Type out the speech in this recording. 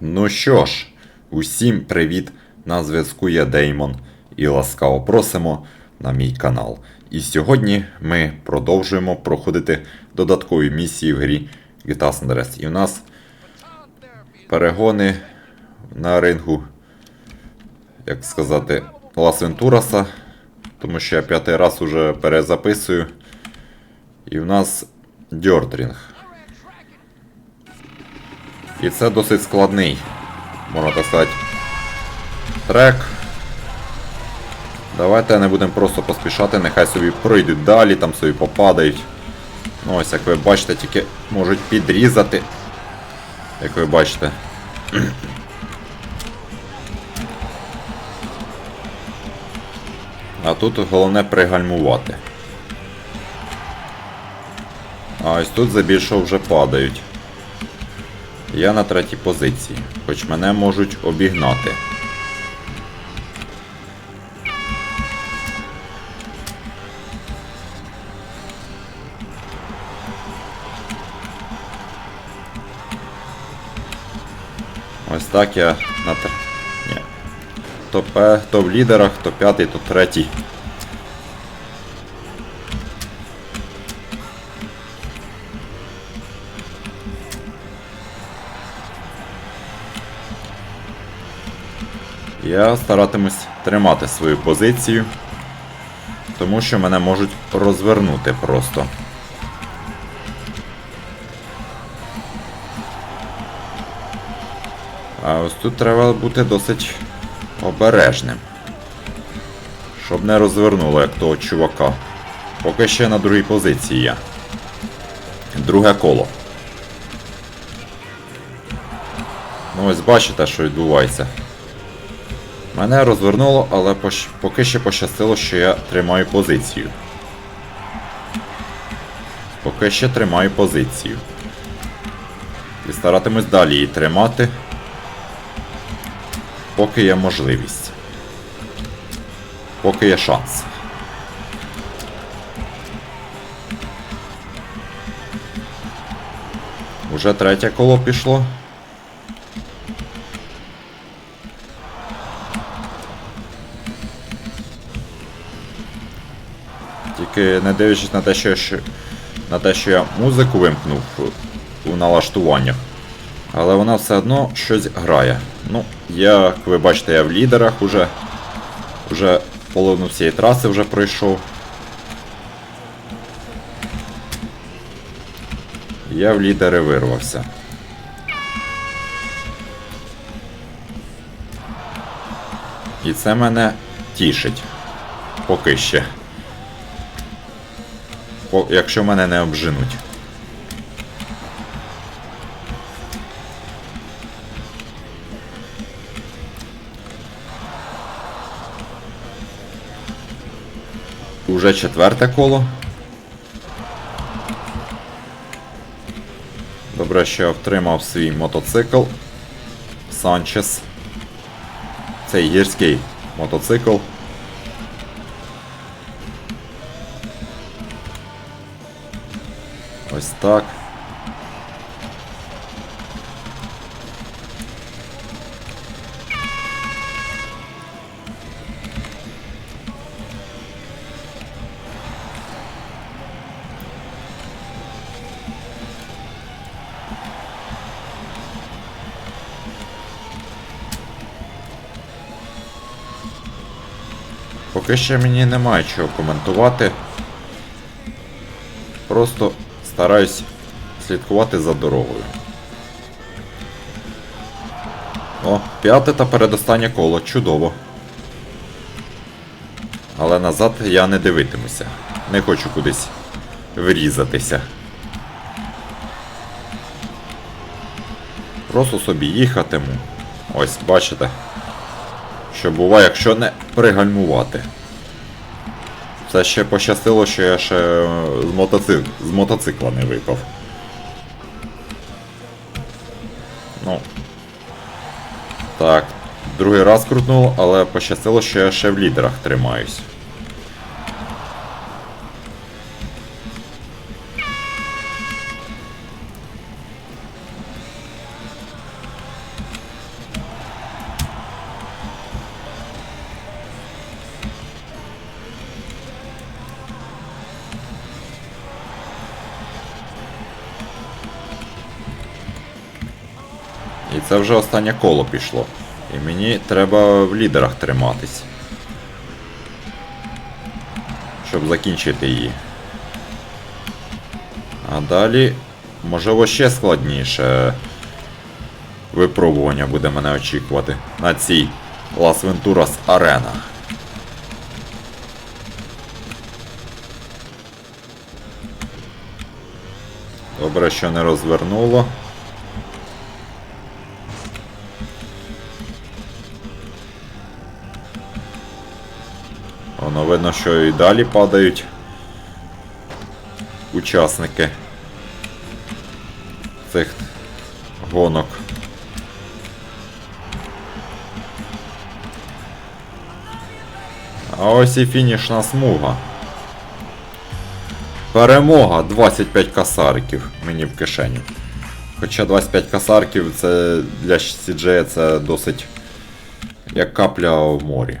Ну що ж, усім привіт! На зв'язку я Деймон і ласкаво просимо на мій канал. І сьогодні ми продовжуємо проходити додаткові місії в грі GTA San Andreas. І у нас перегони на рингу, як сказати, Лас Вентураса, тому що я п'ятий раз уже перезаписую. І в нас дьордрінг. І це досить складний, можна так сказати, трек. Давайте не будемо просто поспішати, нехай собі пройдуть далі, там собі попадають. Ну ось, як ви бачите, тільки можуть підрізати. Як ви бачите. А тут головне пригальмувати. А ось тут забільшого вже падають. Я на третій позиції, хоч мене можуть обігнати. Ось так я на тр... Ні. То, то в лідерах, то п'ятий, то третій. Я старатимусь тримати свою позицію, тому що мене можуть розвернути просто. А ось тут треба бути досить обережним. Щоб не розвернуло, як того чувака. Поки ще на другій позиції я. Друге коло. Ну ось бачите, що відбувається. Мене розвернуло, але пош- поки ще пощастило, що я тримаю позицію. Поки ще тримаю позицію. І старатимусь далі її тримати. Поки є можливість. Поки є шанс. Уже третє коло пішло. Тільки не дивлячись на те, що я, на те, що я музику вимкнув у налаштуваннях. Але вона все одно щось грає. Ну, як ви бачите, я в лідерах уже. Уже половину всієї траси вже пройшов. Я в лідери вирвався. І це мене тішить. Поки ще. Якщо мене не обженуть. Уже четверте коло. Добре, що я втримав свій мотоцикл. Санчес. Цей гірський мотоцикл. Ось так. Поки що мені немає чого коментувати. Просто стараюсь слідкувати за дорогою. О, п'яте та передостаннє коло, чудово. Але назад я не дивитимуся. Не хочу кудись врізатися. Просто собі їхатиму. Ось, бачите. Що буває, якщо не пригальмувати. Це ще пощастило, що я ще е, з, мотоцик... з мотоцикла не випав. Ну. Так. Другий раз крутнув, але пощастило, що я ще в лідерах тримаюсь. І це вже останнє коло пішло. І мені треба в лідерах триматись. Щоб закінчити її. А далі, можливо, ще складніше випробування буде мене очікувати на цій Las Venturas Arena. Добре, що не розвернуло. Воно видно, що і далі падають учасники цих гонок. А ось і фінішна смуга. Перемога 25 касариків мені в кишеню. Хоча 25 касарків це для CJ це досить як капля в морі.